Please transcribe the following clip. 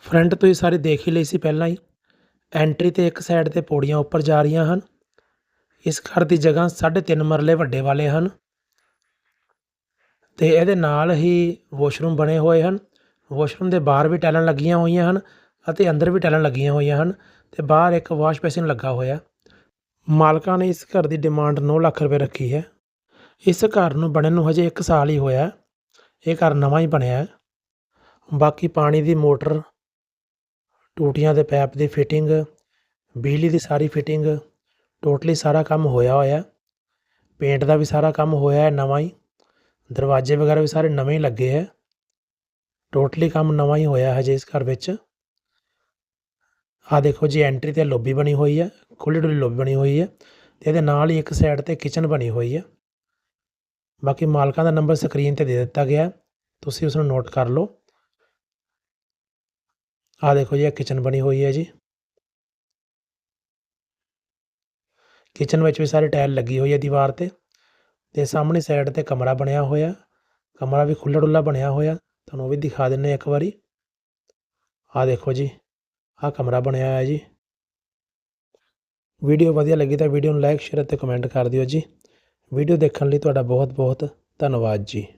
Front ਤੁਸੀਂ ਸਾਰੇ ਦੇਖ ਹੀ ਲਈ ਸੀ ਪਹਿਲਾਂ ਹੀ। ਐਂਟਰੀ ਤੇ ਇੱਕ ਸਾਈਡ ਤੇ ਪੌੜੀਆਂ ਉੱਪਰ ਜਾ ਰਹੀਆਂ ਹਨ। ਇਸ ਘਰ ਦੀ ਜਗ੍ਹਾ 3.5 ਮਰਲੇ ਵੱਡੇ ਵਾਲੇ ਹਨ। ਤੇ ਇਹਦੇ ਨਾਲ ਹੀ ਵਾਸ਼ਰੂਮ ਬਣੇ ਹੋਏ ਹਨ। ਵਾਸ਼ਰੂਮ ਦੇ ਬਾਹਰ ਵੀ ਟੈਲਾਂ ਲੱਗੀਆਂ ਹੋਈਆਂ ਹਨ ਅਤੇ ਅੰਦਰ ਵੀ ਟੈਲਾਂ ਲੱਗੀਆਂ ਹੋਈਆਂ ਹਨ ਤੇ ਬਾਹਰ ਇੱਕ ਵਾਸ਼ ਬੇਸਿਨ ਲੱਗਾ ਹੋਇਆ। ਮਾਲਕਾਂ ਨੇ ਇਸ ਘਰ ਦੀ ਡਿਮਾਂਡ 9 ਲੱਖ ਰੁਪਏ ਰੱਖੀ ਹੈ। ਇਸ ਘਰ ਨੂੰ ਬਣਨ ਨੂੰ ਹਜੇ 1 ਸਾਲ ਹੀ ਹੋਇਆ। ਇਹ ਘਰ ਨਵਾਂ ਹੀ ਬਣਿਆ ਹੈ। ਬਾਕੀ ਪਾਣੀ ਦੀ ਮੋਟਰ ਟੂਟੀਆਂ ਦੇ ਪੈਪ ਦੀ ਫਿਟਿੰਗ ਬਿਜਲੀ ਦੀ ਸਾਰੀ ਫਿਟਿੰਗ ਟੋਟਲੀ ਸਾਰਾ ਕੰਮ ਹੋਇਆ ਹੋਇਆ ਪੇਂਟ ਦਾ ਵੀ ਸਾਰਾ ਕੰਮ ਹੋਇਆ ਹੈ ਨਵਾਂ ਹੀ। ਦਰਵਾਜ਼ੇ ਵਗੈਰਾ ਵੀ ਸਾਰੇ ਨਵੇਂ ਹੀ ਲੱਗੇ ਹੈ। ਟੋਟਲੀ ਕੰਮ ਨਵਾਂ ਹੀ ਹੋਇਆ ਹੈ ਹਜੇ ਇਸ ਘਰ ਵਿੱਚ। ਆ ਦੇਖੋ ਜੀ ਐਂਟਰੀ ਤੇ ਲੌਬੀ ਬਣੀ ਹੋਈ ਹੈ, ਖੁੱਲ੍ਹੀ ਡੁੱਲੀ ਲੌਬੀ ਬਣੀ ਹੋਈ ਹੈ ਤੇ ਇਹਦੇ ਨਾਲ ਹੀ ਇੱਕ ਸਾਈਡ ਤੇ ਕਿਚਨ ਬਣੀ ਹੋਈ ਹੈ। ਬਾਕੀ ਮਾਲਕਾਂ ਦਾ ਨੰਬਰ ਸਕਰੀਨ ਤੇ ਦੇ ਦਿੱਤਾ ਗਿਆ ਤੁਸੀਂ ਉਸ ਨੂੰ ਨੋਟ ਕਰ ਲਓ। ਆ ਦੇਖੋ ਜੀ, ਇਹ ਕਿਚਨ ਬਣੀ ਹੋਈ ਹੈ ਜੀ। ਕਿਚਨ ਵਿੱਚ ਵੀ ਸਾਰੀ ਟਾਇਲ ਲੱਗੀ ਹੋਈ ਹੈ ਦੀਵਾਰ ਤੇ ਤੇ ਸਾਹਮਣੇ ਸਾਈਡ ਤੇ ਕਮਰਾ ਬਣਿਆ ਹੋਇਆ। ਕਮਰਾ ਵੀ ਖੁੱਲ੍ਹਾ ਡੁੱਲਾ ਬਣਿਆ ਹੋਇਆ। ਤੁਹਾਨੂੰ ਉਹ ਵੀ ਦਿਖਾ ਦਿੰਨੇ ਇੱਕ ਵਾਰੀ। ਆ ਦੇਖੋ ਜੀ ਆ ਕਮਰਾ ਬਣਿਆ ਹੋਇਆ ਜੀ। ਵੀਡੀਓ ਵਧੀਆ ਲੱਗੀ ਤਾਂ ਵੀਡੀਓ ਨੂੰ ਲਾਈਕ ਸ਼ੇਅਰ ਅਤੇ ਕਮੈਂਟ ਕਰ ਦਿਓ ਜੀ। ਵੀਡੀਓ ਦੇਖਣ ਲਈ ਤੁਹਾਡਾ ਬਹੁਤ ਬਹੁਤ ਧੰਨਵਾਦ ਜੀ।